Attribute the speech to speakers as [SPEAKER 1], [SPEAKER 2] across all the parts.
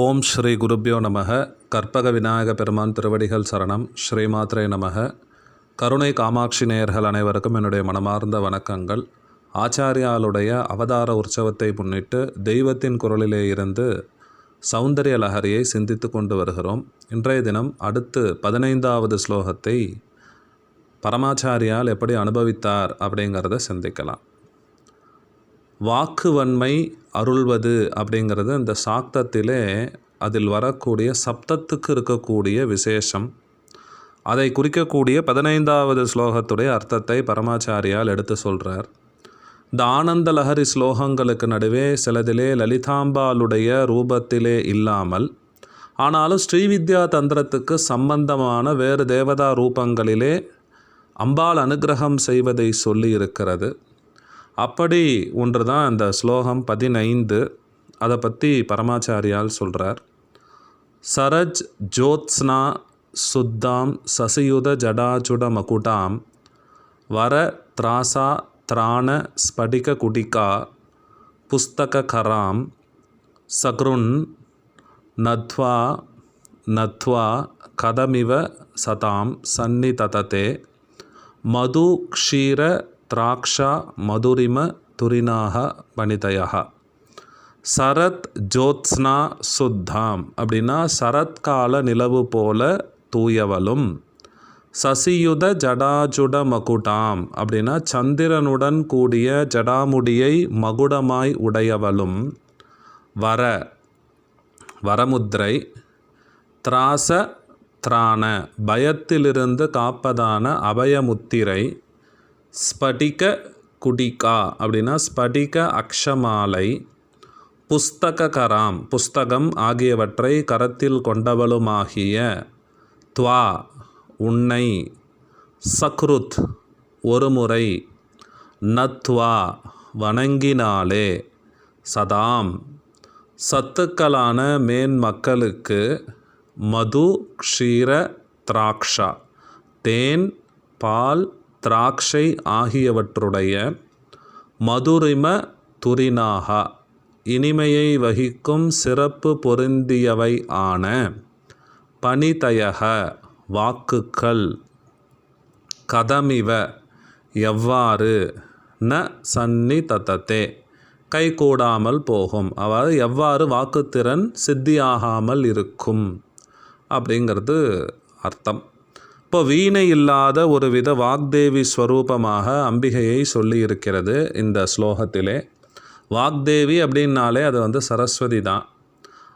[SPEAKER 1] ஓம் ஸ்ரீ குருப்யோ நமக. கற்பக விநாயக பெருமான் திருவடிகள் சரணம். ஸ்ரீமாத்ரே நமக. கருணை காமாட்சி நேயர்கள் அனைவருக்கும் என்னுடைய மனமார்ந்த வணக்கங்கள். ஆச்சாரியாளுடைய அவதார உற்சவத்தை முன்னிட்டு தெய்வத்தின் குரலிலே இருந்து சௌந்தரிய லஹரியை சிந்தித்து கொண்டு வருகிறோம். இன்றைய தினம் அடுத்து பதினைந்தாவது ஸ்லோகத்தை பரமாச்சாரியால் எப்படி அனுபவித்தார் அப்படிங்கிறத சிந்திக்கலாம். வாக்குவன்மை அருள்வது அப்படிங்கிறது இந்த சாக்தத்திலே அதில் வரக்கூடிய சப்தத்துக்கு இருக்கக்கூடிய விசேஷம். அதை குறிக்கக்கூடிய பதினைந்தாவது ஸ்லோகத்துடைய அர்த்தத்தை பரமாச்சாரியால் எடுத்து சொல்கிறார் இந்த ஆனந்த லஹரி ஸ்லோகங்களுக்கு நடுவே சிலதிலே லலிதாம்பாளுடைய ரூபத்திலே இல்லாமல் ஆனாலும் ஸ்ரீவித்யா தந்திரத்துக்கு சம்பந்தமான வேறு தேவதா ரூபங்களிலே அம்பாள் அனுகிரகம் செய்வதை சொல்லி இருக்கிறது அப்படி ஒன்று தான் அந்த ஸ்லோகம் பதினைந்து. அதை பற்றி பரமாச்சாரியால் சொல்கிறார் சரஜ் ஜோத்ஸ்னா சுத்தாம் சசியுத ஜடாஜுட மகுடாம். வர திராசா திராண ஸ்படிக குடிகா புஸ்தக கராம். சக்ருன் நத்வா நத்வா கதமிவ சதாம் சந்நிதததே. மது க்ஷீர திராக்ஷா மதுரிம துரினாக வனிதயா சரத் ஜோத்ஸ்னா சுத்தாம். அப்படின்னா சரத்கால நிலவு போல தூயவளும். சசியுத ஜடாஜுட மகுடாம். அப்படின்னா சந்திரனுடன் கூடிய ஜடாமுடியை மகுடமாய் உடையவளும். வர வரமுத்திரை திராச திராண. பயத்திலிருந்து காப்பதான அபயமுத்திரை. ஸ்படிக குடிகா அப்படின்னா ஸ்படிக அக்ஷமாலை புஸ்தககராம் புஸ்தகம் ஆகியவற்றை கரத்தில் கொண்டவளுமாகிய துவா உன்னை சக்ருத் ஒருமுறை நத்வா வணங்கினாலே சதாம். சத்துக்களான மேன் மக்களுக்கு மது க்ஷீர திராக்ஷா தேன் பால் திராட்சை ஆகியவற்றுடைய மதுரிம துரினாகா இனிமையை வகிக்கும் சிறப்பு பொருந்தியவை ஆன பனிதயக வாக்குகள் கதமிவ எவ்வாறு? ந சன்னி தத்தத்தே கைகூடாமல் போகும். அதாவது எவ்வாறு வாக்குத்திறன் சித்தியாகாமல் இருக்கும்? அப்படிங்கிறது அர்த்தம். இப்போ வீணை இல்லாத ஒரு வித வாக்தேவி ஸ்வரூபமாக அம்பிகையை சொல்லியிருக்கிறது இந்த ஸ்லோகத்திலே. வாக்தேவி அப்படின்னாலே அது வந்து சரஸ்வதி தான்.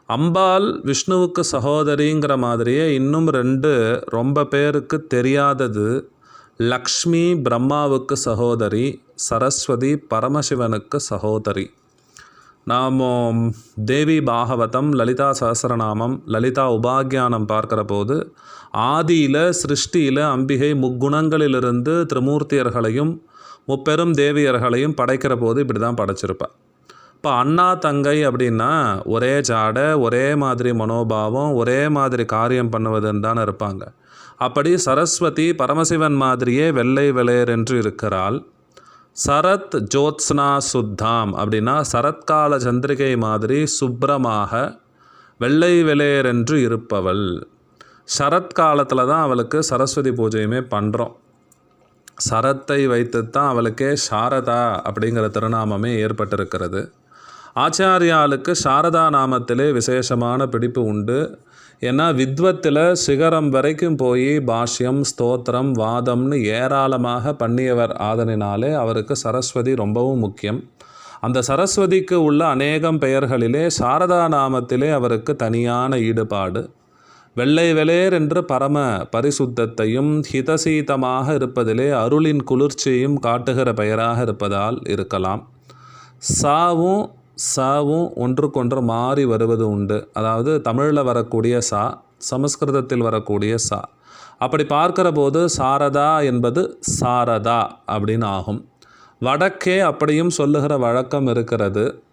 [SPEAKER 1] அம்பாள் விஷ்ணுவுக்கு சகோதரிங்கிற மாதிரியே இன்னும் ரெண்டு ரொம்ப பேருக்கு தெரியாதது லக்ஷ்மி பிரம்மாவுக்கு சகோதரி சரஸ்வதி பரமசிவனுக்கு சகோதரி. நாம் தேவி பாகவதம் லலிதா சஹசரநாமம் லலிதா உபாகியானம் பார்க்குற போது ஆதியில் சிருஷ்டியில் அம்பிகை முக்குணங்களிலிருந்து திரிமூர்த்தியர்களையும் முப்பெரும் தேவியர்களையும் படைக்கிற போது இப்படி தான் படைச்சிருப்பாள் இப்போ அண்ணா தங்கை அப்படின்னா ஒரே ஜாடை ஒரே மாதிரி மனோபாவம் ஒரே மாதிரி காரியம் பண்ணுவதுன்னு தானே இருப்பாங்க. அப்படி சரஸ்வதி பரமசிவன் மாதிரியே வெள்ளை வெளையர் என்று இருக்கிறாள். சரத் ஜோத்ஸ்னா சுத்தாம் அப்படின்னா சரத்கால சந்திரிகை மாதிரி சுப்ரமாக வெள்ளை வெளையரென்று இருப்பவள். சரத்காலத்தில் தான் அவளுக்கு சரஸ்வதி பூஜையுமே பண்ணுறோம் சரத்தை வைத்து தான் அவளுக்கே சாரதா அப்படிங்கிற திருநாமமே ஏற்பட்டிருக்கிறது. ஆச்சாரியாளுக்கு சாரதா நாமத்திலே விசேஷமான பிடிப்பு உண்டு. ஏன்னா வித்வத்தில் சிகரம் வரைக்கும் போய் பாஷ்யம் ஸ்தோத்திரம் வாதம்னு ஏராளமாக பண்ணியவர் ஆதனினாலே அவருக்கு சரஸ்வதி ரொம்பவும் முக்கியம். அந்த சரஸ்வதிக்கு உள்ள அநேகம் பெயர்களிலே சாரதா நாமத்திலே அவருக்கு தனியான ஈடுபாடு. வெள்ளை வெளேர் என்று பரம பரிசுத்தத்தையும் ஹிதசீதமாக இருப்பதிலே அருளின் குளிர்ச்சியையும் காட்டுகிற பெயராக இருப்பதால் இருக்கலாம். சாவும் சாவும் ஒன்றுக்கொன்று மாறி வருவது உண்டு. அதாவது தமிழில் வரக்கூடிய சா சமஸ்கிருதத்தில் வரக்கூடிய சா. அப்படி பார்க்கிற போது சாரதா என்பது சாரதா அப்படின்னு ஆகும். வடக்கே அப்படியும் சொல்லுகிற வழக்கம் இருக்கிறது.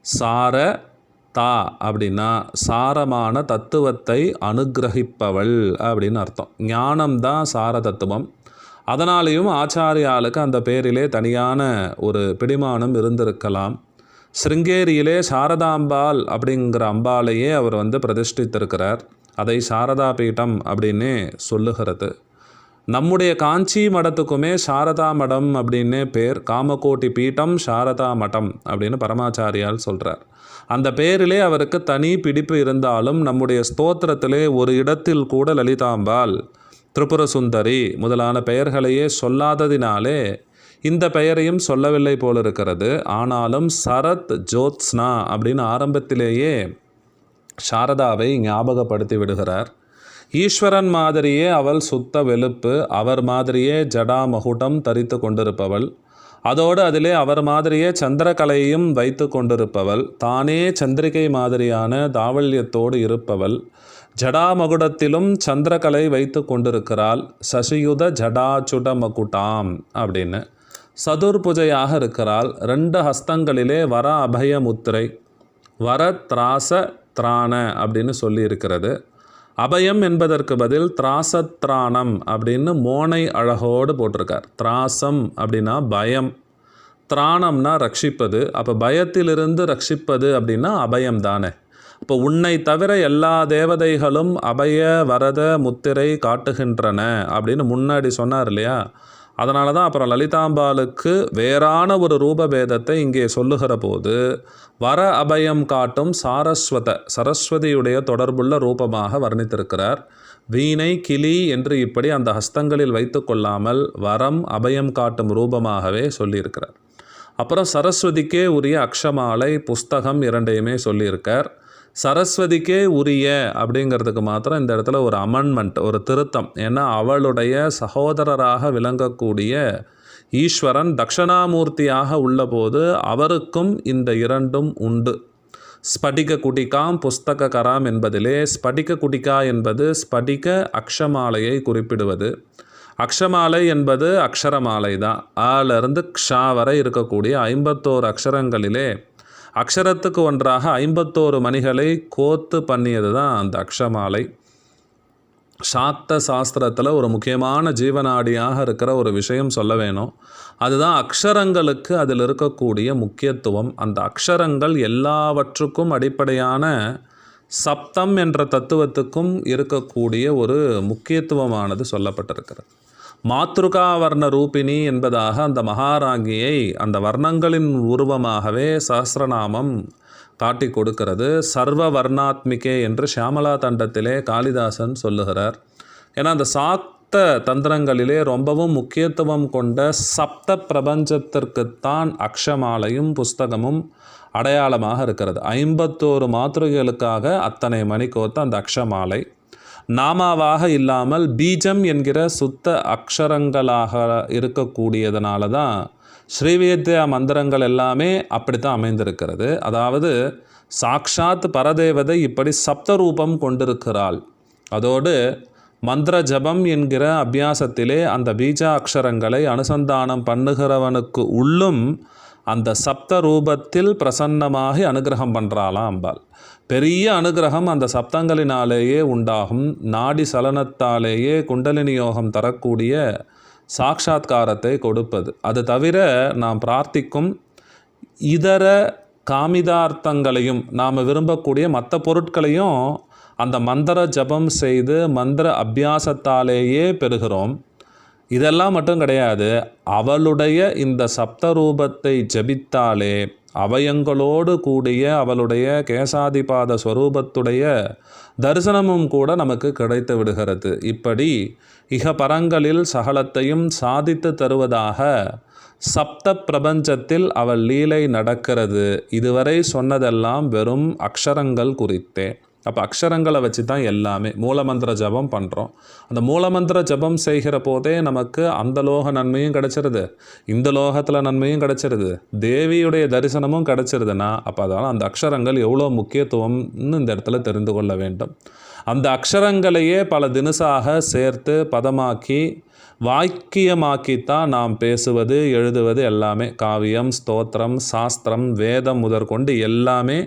[SPEAKER 1] சார தா அப்படின்னா சாரமான தத்துவத்தை அனுகிரகிப்பவள் அப்படின்னு அர்த்தம். ஞானம்தான் சார தத்துவம். அதனாலேயும் ஆச்சாரியாளுக்கு அந்த பேரிலே தனியான ஒரு பிடிமானம் இருந்திருக்கலாம். சிருங்கேரியிலே சாரதாம்பாள் அப்படிங்கிற அம்பாளையே அவர் வந்து பிரதிஷ்டித்திருக்கிறார். அதை சாரதா பீட்டம் அப்படின்னு சொல்லுகிறது. நம்முடைய காஞ்சி மடத்துக்குமே சாரதா மடம் அப்படின்னே பேர் காமகோட்டி பீட்டம் சாரதா மடம் அப்படின்னு பரமாச்சாரியால் சொல்கிறார் அந்த பேரிலே அவருக்கு தனி பிடிப்பு இருந்தாலும் நம்முடைய ஸ்தோத்திரத்திலே ஒரு இடத்தில் கூட லலிதாம்பாள் திரிபுர சுந்தரி முதலான பெயர்களையே சொல்லாததினாலே இந்த பெயரையும் சொல்லவில்லை போலிருக்கிறது. ஆனாலும் சரத் ஜோத்ஸ்னா அப்படின்னு ஆரம்பத்திலேயே சாரதாவை ஞாபகப்படுத்தி விடுகிறார். ஈஸ்வரன் மாதிரியே அவள் சுத்த வெளுப்பு அவர் மாதிரியே ஜடா மகுடம் தரித்து கொண்டிருப்பவள். அதோடு அதிலே அவர் மாதிரியே சந்திரகலையும் வைத்து கொண்டிருப்பவள். தானே சந்திரிகை மாதிரியான தாவல்யத்தோடு இருப்பவள். ஜடாமகுடத்திலும் சந்திரகலை வைத்து கொண்டிருக்கிறாள். சசியுத ஜடாச்சுட மகுடாம் அப்படின்னு. சதுர்புஜையாக இருக்கிறாள் ரெண்டு ஹஸ்தங்களிலே வர அபய முத்திரை வர திராச திராண அப்படின்னு சொல்லி இருக்கிறது அபயம் என்பதற்கு பதில் திராசத்ராணம் அப்படின்னு மோனை அழகோடு போட்டிருக்கார். திராசம் அப்படின்னா பயம். திராணம்னா ரட்சிப்பது. அப்போ பயத்திலிருந்து ரட்சிப்பது அப்படின்னா அபயம் தானே. இப்போ உன்னை தவிர எல்லா தேவதைகளும் அபய வரத முத்திரை காட்டுகின்றன அப்படின்னு முன்னாடி சொன்னார் இல்லையா? அதனால தான் அப்புறம் லலிதாம்பாளுக்கு வேறான ஒரு ரூபபேதத்தை இங்கே சொல்லுகிற போது வர அபயம் காட்டும் சாரஸ்வத சரஸ்வதியுடைய தொடர்புள்ள ரூபமாக வர்ணித்திருக்கிறார். வீணை கிளி என்று இப்படி அந்த ஹஸ்தங்களில் வைத்து கொள்ளாமல் வரம் அபயம் காட்டும் ரூபமாகவே சொல்லியிருக்கிறார். அப்புறம் சரஸ்வதிக்கே உரிய அக்ஷமாலை புஸ்தகம் இரண்டையுமே சொல்லியிருக்கார். சரஸ்வதிக்கே உரிய அப்படிங்கிறதுக்கு மாத்திரம் இந்த இடத்துல ஒரு அமெண்ட்மெண்ட் ஒரு திருத்தம். ஏன்னா அவளுடைய சகோதரராக விளங்கக்கூடிய ஈஸ்வரன் தக்ஷணாமூர்த்தியாக உள்ளபோது அவருக்கும் இந்த இரண்டும் உண்டு. ஸ்படிக குடிகாம் புஸ்தக கராம் என்பதிலே ஸ்படிக குடிகா என்பது ஸ்படிக அக்ஷமாலையை குறிப்பிடுவது. அக்ஷமாலை என்பது அக்ஷரமாலை தான் ஆலிருந்து க்ஷா வரை இருக்கக்கூடிய ஐம்பத்தோரு அக்ஷரங்களிலே அக்ஷரத்துக்கு ஒன்றாக ஐம்பத்தோரு மணிகளை கோத்து பண்ணியது தான் அந்த அக்ஷமாலை. சாக்த சாஸ்திரத்தில் ஒரு முக்கியமான ஜீவனாடியாக இருக்கிற ஒரு விஷயம் சொல்ல வேணும். அதுதான் அக்ஷரங்களுக்கு அதில் இருக்கக்கூடிய முக்கியத்துவம். அந்த அக்ஷரங்கள் எல்லாவற்றுக்கும் அடிப்படையான சப்தம் என்ற தத்துவத்துக்கும் இருக்கக்கூடிய ஒரு முக்கியத்துவமானது சொல்லப்பட்டிருக்கிறது. மாத்ருகா வர்ண ரூபிணி என்பதாக அந்த மகாராங்கியை அந்த வர்ணங்களின் உருவமாகவே சஹஸ்ரநாமம் காட்டி கொடுக்கிறது. சர்வ வர்ணாத்மிகே என்று ஷியாமலா தண்டத்திலே காளிதாசன் சொல்லுகிறார். ஏன்னா அந்த சாக்த தந்திரங்களிலே ரொம்பவும் முக்கியத்துவம் கொண்ட சப்த பிரபஞ்சத்திற்குத்தான் அக்ஷமாலையும் புஸ்தகமும் அடையாளமாக இருக்கிறது. ஐம்பத்தோரு மாத்திரைகளுக்காக அத்தனை மணிக்கோத்த அந்த அக்ஷமாலை. நாமாவாக இல்லாமல் பீஜம் என்கிற சுத்த அக்ஷரங்களாக இருக்கக்கூடியதனால தான் ஸ்ரீவேத்யா மந்திரங்கள் எல்லாமே அப்படித்தான் அமைந்திருக்கிறது. அதாவது சாக்ஷாத் பரதேவதை இப்படி சப்த ரூபம் கொண்டிருக்கிறாள். அதோடு மந்திர ஜபம் என்கிற அபியாசத்திலே அந்த பீஜா அக்ஷரங்களை அனுசந்தானம் பண்ணுகிறவனுக்கு உள்ளும் அந்த சப்த ரூபத்தில் பிரசன்னமாகி அனுகிரகம் பண்ணுறாளாம் அம்பாள் பெரிய அனுகிரகம் அந்த சப்தங்களினாலேயே உண்டாகும். நாடி சலனத்தாலேயே குண்டலினி யோகம் தரக்கூடிய சாட்சாத்காரத்தை கொடுப்பது. அது தவிர நாம் பிரார்த்திக்கும் இதர காமிதார்த்தங்களையும் நாம் விரும்பக்கூடிய மற்ற பொருட்களையும் அந்த மந்திர ஜபம் செய்து மந்திர அபியாசத்தாலேயே பெறுகிறோம். இதெல்லாம் மட்டும் கிடையாது. அவளுடைய இந்த சப்தரூபத்தை ஜபித்தாலே அவயங்களோடு கூடிய அவளுடைய கேசாதிபாத ஸ்வரூபத்துடைய தரிசனமும் கூட நமக்கு கிடைத்து விடுகிறது. இப்படி இக பரங்களில் சகலத்தையும் சாதித்து தருவதாக சப்த பிரபஞ்சத்தில் அவள் லீலை நடக்கிறது. இதுவரை சொன்னதெல்லாம் வெறும் அக்ஷரங்கள் குறித்தே. அப்போ அக்ஷரங்களை வச்சு தான் எல்லாமே மூலமந்திர ஜபம் பண்ணுறோம் அந்த மூலமந்திர ஜபம் செய்கிற போதே நமக்கு அந்த லோக நன்மையும் கிடச்சிருது. இந்த லோகத்தில் நன்மையும் கிடச்சிருது. தேவியுடைய தரிசனமும் கிடச்சிருதுன்னா அப்போ அதனால் அந்த அக்ஷரங்கள் எவ்வளோ முக்கியத்துவம்னு இந்த இடத்துல தெரிந்து கொள்ள வேண்டும். அந்த அக்ஷரங்களையே பல தினசாக சேர்த்து பதமாக்கி வாக்கியமாக்கித்தான் நாம் பேசுவது எழுதுவது எல்லாமே. காவியம் ஸ்தோத்திரம் சாஸ்திரம் வேதம் முதற்கொண்டு எல்லாமே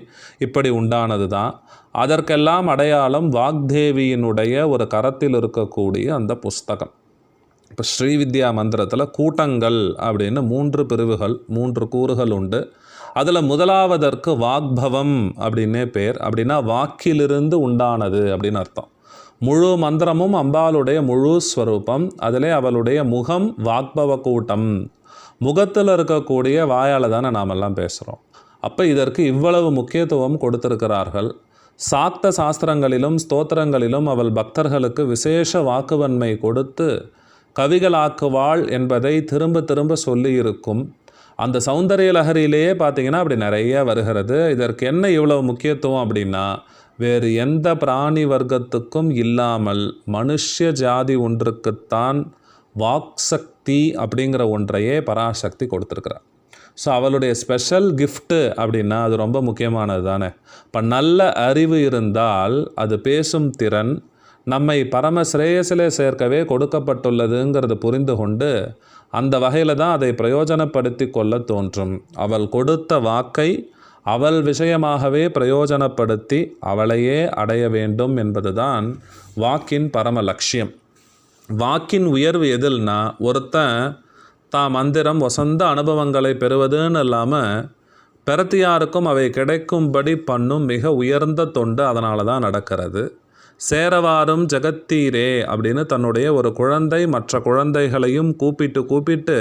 [SPEAKER 1] இப்படி உண்டானது தான் அதற்கெல்லாம் அடையாளம் வாக்தேவியினுடைய ஒரு கரத்தில் இருக்கக்கூடிய அந்த புஸ்தகம். இப்போ ஸ்ரீவித்யா மந்திரத்தில் கூட்டங்கள் அப்படின்னு மூன்று பிரிவுகள் மூன்று கூறுகள் உண்டு. அதில் முதலாவதற்கு வாக்பவம் அப்படின்னே பேர். அப்படின்னா வாக்கிலிருந்து உண்டானது அப்படின்னு அர்த்தம். முழு மந்திரமும் அம்பாளுடைய முழு ஸ்வரூபம். அதிலே அவளுடைய முகம் வாக்பவ கூட்டம். முகத்தில் இருக்கக்கூடிய வாயால் தானே நாமெல்லாம் பேசுகிறோம் அப்போ இதற்கு இவ்வளவு முக்கியத்துவம் கொடுத்திருக்கிறார்கள். சாக்த சாஸ்திரங்களிலும் ஸ்தோத்திரங்களிலும் அவள் பக்தர்களுக்கு விசேஷ வாக்குவன்மை கொடுத்து கவிகளாக்குவாள் என்பதை திரும்ப திரும்ப சொல்லியிருக்கும். அந்த சௌந்தரிய லகரியிலேயே பார்த்தீங்கன்னா அப்படி நிறைய வருகிறது. இதற்கு என்ன இவ்வளவு முக்கியத்துவம் அப்படின்னா வேறு எந்த பிராணி வர்க்கத்துக்கும் இல்லாமல் மனுஷ்ய ஜாதி ஒன்றுக்குத்தான் வாக்சக்தி அப்படிங்கிற ஒன்றையே பராசக்தி கொடுத்துருக்கிறார். ஸோ அவளுடைய ஸ்பெஷல் கிஃப்ட்டு அப்படின்னா அது ரொம்ப முக்கியமானது தானே? இப்போ நல்ல அறிவு இருந்தால் அது பேசும் திறன் நம்மை பரம சிரேயசிலே சேர்க்கவே கொடுக்கப்பட்டுள்ளதுங்கிறது புரிந்து கொண்டு அந்த வகையில் தான் அதை பிரயோஜனப்படுத்தி கொள்ள தோன்றும். அவள் கொடுத்த வாக்கை அவள் விஷயமாகவே பிரயோஜனப்படுத்தி அவளையே அடைய வேண்டும் என்பதுதான் வாக்கின் பரம லட்சியம். வாக்கின் உயர்வு எதில்னா ஒருத்தன் தான் மந்திரம் வசந்த அனுபவங்களை பெறுவதுன்னு இல்லாமல் பிரத்தியாருக்கும் அவை கிடைக்கும்படி பண்ணும் மிக உயர்ந்த தொண்டு அதனால தான் நடக்கிறது. சேரவாரும் ஜெகத்தீரே அப்படின்னு தன்னுடைய ஒரு குழந்தை மற்ற குழந்தைகளையும் கூப்பிட்டு கூப்பிட்டு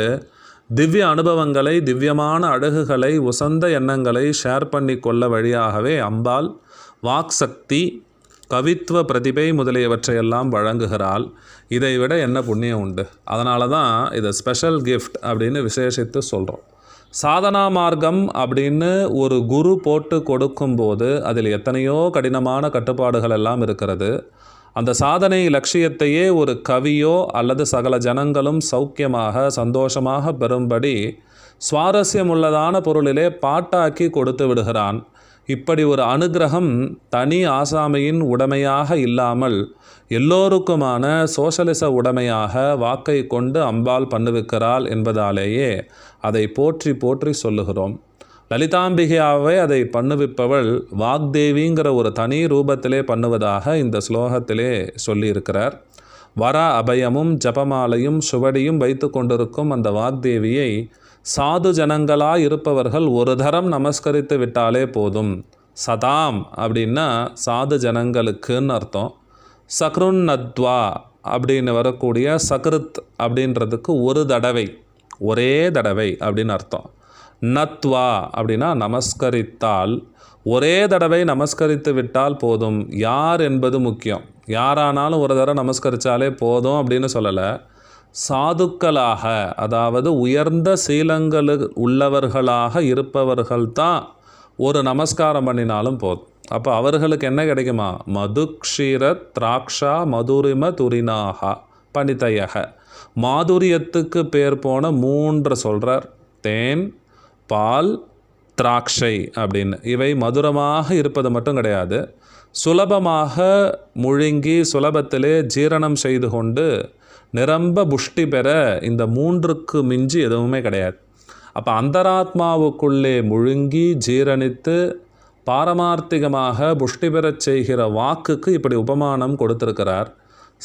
[SPEAKER 1] திவ்ய அனுபவங்களை திவ்யமான அழகுகளை உசந்த எண்ணங்களை ஷேர் பண்ணி கொள்ள வழியாகவே அம்பாள் வாக்சக்தி கவித்துவ பிரதிபை முதலியவற்றையெல்லாம் வழங்குகிறாள். இதை விட என்ன புண்ணியம் உண்டு? அதனால தான் இதை ஸ்பெஷல் கிஃப்ட் அப்படின்னு விசேஷித்து சொல்கிறோம் சாதனா மார்க்கம் அப்படின்னு ஒரு குரு போட்டு கொடுக்கும்போது அதில் எத்தனையோ கடினமான கட்டுப்பாடுகள் எல்லாம் இருக்கிறது. அந்த சாதனை லட்சியத்தையே ஒரு கவியோ அல்லது சகல ஜனங்களும் சௌக்கியமாக சந்தோஷமாக பெறும்படி சுவாரஸ்யமுள்ளதான பொருளிலே பாட்டாக்கி கொடுத்து விடுகிறான். இப்படி ஒரு அனுகிரகம் தனி ஆசாமியின் உடைமையாக இல்லாமல் எல்லோருக்குமான சோசலிச உடைமையாக வாக்கை கொண்டு அம்பாள் பண்ணுவிக்கிறாள் என்பதாலேயே அதை போற்றி போற்றி சொல்லுகிறோம். லலிதாம்பிகையாவே அதை பண்ணுவிப்பவள் வாக்தேவிங்கிற ஒரு தனி ரூபத்திலே பண்ணுவதாக இந்த ஸ்லோகத்திலே சொல்லியிருக்கிறார். வர அபயமும் ஜபமாலையும் சுவடியும் வைத்து கொண்டிருக்கும் அந்த வாக்தேவியை சாது ஜனங்களாக இருப்பவர்கள் ஒரு தரம் நமஸ்கரித்து விட்டாலே போதும். சதாம் அப்படின்னா சாது ஜனங்களுக்குன்னு அர்த்தம். சக்ருன்னத்வா அப்படின்னு வரக்கூடிய சக்ருத் அப்படின்றதுக்கு ஒரு தடவை ஒரே தடவை அப்படின்னு அர்த்தம். நத்வா அப்படின்னா நமஸ்கரித்தால் ஒரே தடவை நமஸ்கரித்து விட்டால் போதும். யார் என்பது முக்கியம். யாரானாலும் ஒரு தடவை நமஸ்கரித்தாலே போதும் அப்படின்னு சொல்லலை. சாதுக்களாக அதாவது உயர்ந்த சீலங்களு உள்ளவர்களாக இருப்பவர்கள் தான் ஒரு நமஸ்காரம் பண்ணினாலும் போதும். அப்போ அவர்களுக்கு என்ன கிடைக்குமா? மதுக்ஷீர திராட்சா மதுரிம துரினாகா பணித்தையக மாதுரியத்துக்கு பேர் போன மூன்று சொல்கிறார் தேன் பால் திராட்சை அப்படின்னு. இவை மதுரமாக இருப்பது மட்டும் கிடையாது. சுலபமாக முழுங்கி சுலபத்திலே ஜீரணம் செய்து கொண்டு நிரம்ப புஷ்டி பெற இந்த மூன்றுக்கு மிஞ்சி எதுவுமே கிடையாது. அப்போ அந்தராத்மாவுக்குள்ளே முழுங்கி ஜீரணித்து பாரமார்த்திகமாக புஷ்டி பெறச் செய்கிற வாக்குக்கு இப்படி உபமானம் கொடுத்திருக்கிறார்.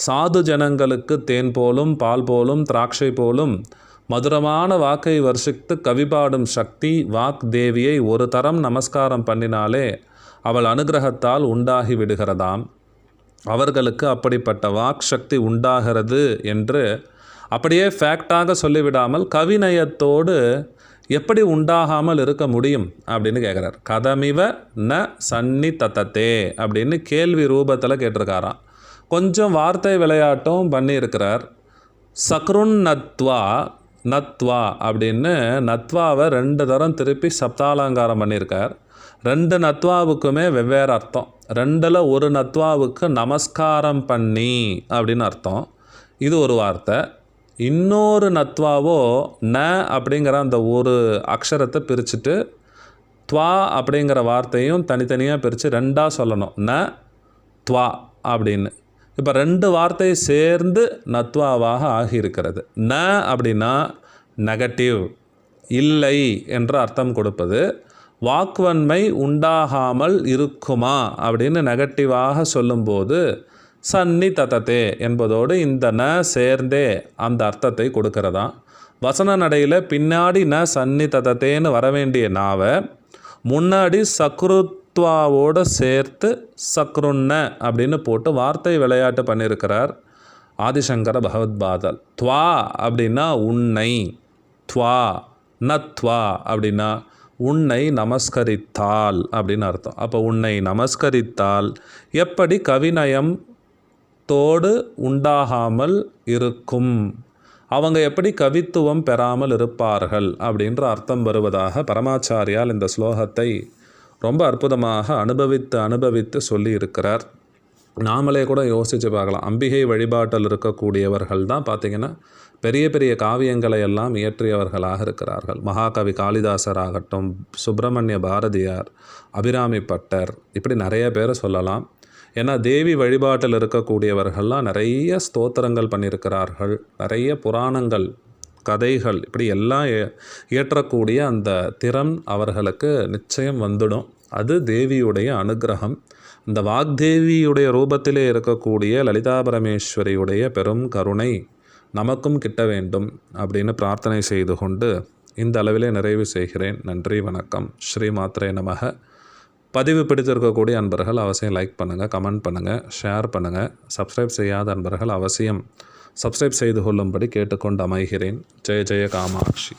[SPEAKER 1] சாது ஜனங்களுக்கு தேன் போலும் பால் போலும் திராட்சை போலும் மதுரமான வாக்கை வர்ஷித்து கவிபாடும் சக்தி வாக் தேவியை ஒரு தரம் நமஸ்காரம் பண்ணினாலே அவள் அனுகிரகத்தால் உண்டாகி விடுகிறதாம். அவர்களுக்கு அப்படிப்பட்ட வாக் சக்தி உண்டாகிறது என்று அப்படியே ஃபேக்டாக சொல்லிவிடாமல் கவிநயத்தோடு எப்படி உண்டாகாமல் இருக்க முடியும் அப்படின்னு கேட்குறார். கதமிவ ந சன்னி தத்தத்தே அப்படின்னு கேள்வி ரூபத்தில் கேட்டிருக்காராம். கொஞ்சம் வார்த்தை விளையாட்டும் பண்ணியிருக்கிறார். சக்ருன் நத்வா நத்வா அப்படின்னு நத்வாவை ரெண்டு தரம் திருப்பி சப்தாலங்காரம் பண்ணியிருக்கார். ரெண்டு நத்வாவுக்குமே வெவ்வேறு அர்த்தம். ரெண்டில் ஒரு நத்வாவுக்கு நமஸ்காரம் பண்ணி அப்படின்னு அர்த்தம். இது ஒரு வார்த்தை. இன்னொரு நத்வாவோ ந அப்படிங்கிற அந்த ஒரு அக்ஷரத்தை பிரிச்சுட்டு துவா அப்படிங்கிற வார்த்தையும் தனித்தனியாக பிரித்து ரெண்டாக சொல்லணும். ந துவா அப்படின்னு. இப்போ ரெண்டு வார்த்தை சேர்ந்து நத்வாவாக ஆகியிருக்கிறது. ந அப்படின்னா நெகட்டிவ் இல்லை என்ற அர்த்தம் கொடுப்பது. வாக்குவன்மை உண்டாகாமல் இருக்குமா? அப்படின்னு நெகட்டிவாக சொல்லும்போது சன்னி தத்தத்தே என்பதோடு இந்த ந சேர்ந்தே அந்த அர்த்தத்தை கொடுக்கிறதா? வசன நடையில் பின்னாடி ந சன்னி ததத்தேன்னு வர வேண்டிய நாவை முன்னாடி சக்ருத்வாவோடு சேர்த்து சக்ருன்ன அப்படின்னு போட்டு வார்த்தை விளையாட்டு பண்ணியிருக்கிறார் ஆதிசங்கர பகவத்பாதல் துவா அப்படின்னா உன்னை துவா ந துவா அப்படின்னா உன்னை நமஸ்கரித்தால் அப்படின்னு அர்த்தம். அப்போ உன்னை நமஸ்கரித்தால் எப்படி கவிநயம் தோடு உண்டாகாமல் இருக்கும்? அவங்க எப்படி கவித்துவம் பெறாமல் இருப்பார்கள்? அப்படின்ற அர்த்தம் வருவதாக பரமாச்சாரியால் இந்த ஸ்லோகத்தை ரொம்ப அற்புதமாக அனுபவித்து அனுபவித்து சொல்லி இருக்கிறார் நாமளே கூட யோசித்து பார்க்கலாம். அம்பிகை வழிபாட்டில் இருக்கக்கூடியவர்கள் தான் பார்த்திங்கன்னா பெரிய பெரிய காவியங்களை எல்லாம் இயற்றியவர்களாக இருக்கிறார்கள். மகாகவி காளிதாசர் ஆகட்டும் சுப்பிரமணிய பாரதியார் அபிராமி பட்டர் இப்படி நிறைய பேரை சொல்லலாம். ஏன்னா தேவி வழிபாட்டில் இருக்கக்கூடியவர்கள்லாம் நிறைய ஸ்தோத்திரங்கள் பண்ணியிருக்கிறார்கள். நிறைய புராணங்கள் கதைகள் இப்படி எல்லாம் இயற்றக்கூடிய அந்த திறம் அவர்களுக்கு நிச்சயம் வந்துடும். அது தேவியுடைய அனுக்கிரகம் இந்த வாக்தேவியுடைய ரூபத்திலே இருக்கக்கூடிய லலிதா பரமேஸ்வரியுடைய பெரும் கருணை. நமக்கும் கிட்ட வேண்டும் அப்படின்னு பிரார்த்தனை செய்து கொண்டு இந்த அளவிலே நிறைவு செய்கிறேன். நன்றி வணக்கம். ஸ்ரீ மாத்திரை நமக. பதிவு பிடித்திருக்கக்கூடிய அன்பர்கள் அவசியம் லைக் பண்ணுங்கள் கமெண்ட் பண்ணுங்கள் ஷேர் பண்ணுங்கள் சப்ஸ்கிரைப் செய்யாத அன்பர்கள் அவசியம் சப்ஸ்கிரைப் செய்து கொள்ளும்படி கேட்டுக்கொண்டு அமைகிறேன். ஜெய ஜெய காமாட்சி.